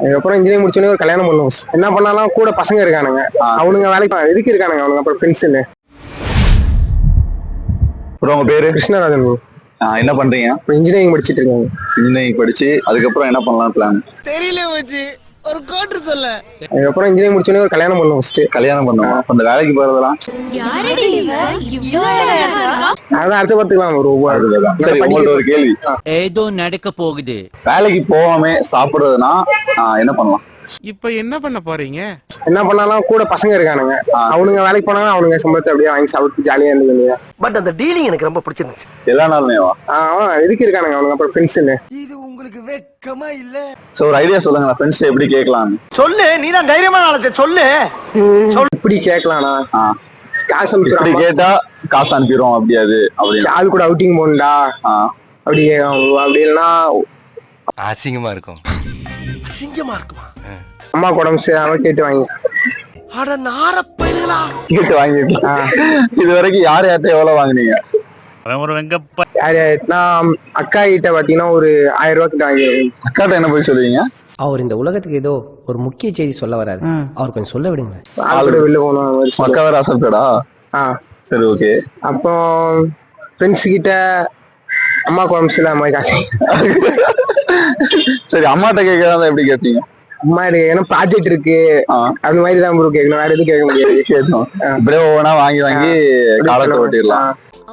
அதுக்கப்புறம் இன்ஜினியரிங் முடிச்சோடனே ஒரு கல்யாணம் பண்ணுவோம். என்ன பண்ணாலும் கூட பசங்க இருக்கானுங்க. அவனுங்க வேலைக்கு எதுக்கு இருக்கானுங்க அவனுங்க அப்புறம் ஃப்ரெண்ட்ஸ்னு அப்புறம் உங்க பேரு? கிருஷ்ணராஜன் என்ன பண்றீங்க? இன்ஜினியரிங் படிச்சிட்டு இருக்காங்க. இன்ஜினியரிங் படிச்சு அதுக்கப்புறம் என்ன பண்ணலாம் பிளான் தெரியல வச்சு ஒரு கோட்டு சொல்ல. அதுக்கப்புறம் இன்ஜினியரிங் முடிச்சோடனே ஒரு கல்யாணம் பண்ணுவோம் ஃபர்ஸ்ட் கல்யாணம் பண்ணுவோம். அப்ப அந்த வேலைக்கு போறதெல்லாம் அதான் அடுத்த பார்த்துக்கலாம் ஒரு. சரி உங்கள்ட்ட ஒரு கேள்வி. ஏதோ நடக்க போகுது. வேலைக்கு போகாம சாப்பிடுறதுனா ஆ, என்ன பண்ணலாம்? இப்ப என்ன பண்ண போறீங்க? என்ன பண்ணாலும் கூட பசங்க இருக்கானுங்க. அவனுங்க வேலைக்கு போனாங்க அவனுங்க சம்பளத்தை அப்படியே வாங்கி சாப்பிட்டு ஜாலியா இருந்துங்க பட் அந்த டீலிங் எனக்கு ரொம்ப பிடிச்சிருந்துச்சு. எல்லா நாளுமேவா அவன் எதுக்கு இருக்கானுங்க அவனுங்க அப்புறம் ஃப்ரெண்ட்ஸ்னு இது வெக்கமா இல்ல. சோ ஒரு ஐடியா சொல்லுங்க ஃப்ரெண்ட்ஸ் எப்படி கேட்கலாம் சொல்லு நீ தான் தைரியமான ஆளத்தை சொல்லு. இப்படி கேட்கலாம்னா காசு இப்படி கேட்டா காசு அனுப்பிடுவோம் அப்படியாது அப்படின்னு. ஆள் கூட அவுட்டிங் போகணும்டா அப்படி அப்படி இல்லைன்னா அசிங்கமா இருக்கும். அசிங்கமா இருக்குமா? அம்மா உடம்பு சரியாம கேட்டு வாங்கி. அட நார கேட்டு வாங்கிக்கலாம் இது வரைக்கும் யார் யார்கிட்ட எவ்வளவு வாங்குனீங்க? யார்? யாருன்னா அக்கா கிட்ட பாத்தீங்கன்னா ஒரு ஆயிரம் ரூபாய் கிட்ட வாங்கி அக்காட்ட என்ன போய் சொல்லுவீங்க? அவர் இந்த உலகத்துக்கு ஏதோ ஒரு முக்கிய செய்தி சொல்ல வராரு. அவர் கொஞ்சம் சொல்ல விடுங்க. ஆள் கூட வெளில சொல்லுவேன். அக்கா வேற அசப்டடா ஆ. சரி ஓகே. அப்புறம் ஃப்ரெண்ட்ஸ் கிட்ட அம்மா உடம்பு சரியில்லாம மாதிரி காசு சரி அம்மாட்ட கேட்கறதா எப்படி கேட்பீங்க? அம்மா இருக்கு ஏன்னா ப்ராஜெக்ட் இருக்கு. அந்த மாதிரி தான் ப்ரோ கேட்கணும். வேற எதுவும் கேட்க முடியாது. கேட்கணும். இப்படியே ஒவ்வொன்றா வாங்கி வாங்கி காலத்தை ஓட்டிடலாம்.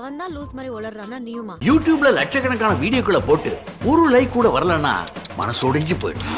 அவன் தான் லூஸ் மாதிரி உளறானா நீயுமா? யூடியூப்ல லட்சக்கணக்கான வீடியோக்களை போட்டு ஒரு லைக் கூட வரலன்னா மனசு ஒடிஞ்சு போயிடும்.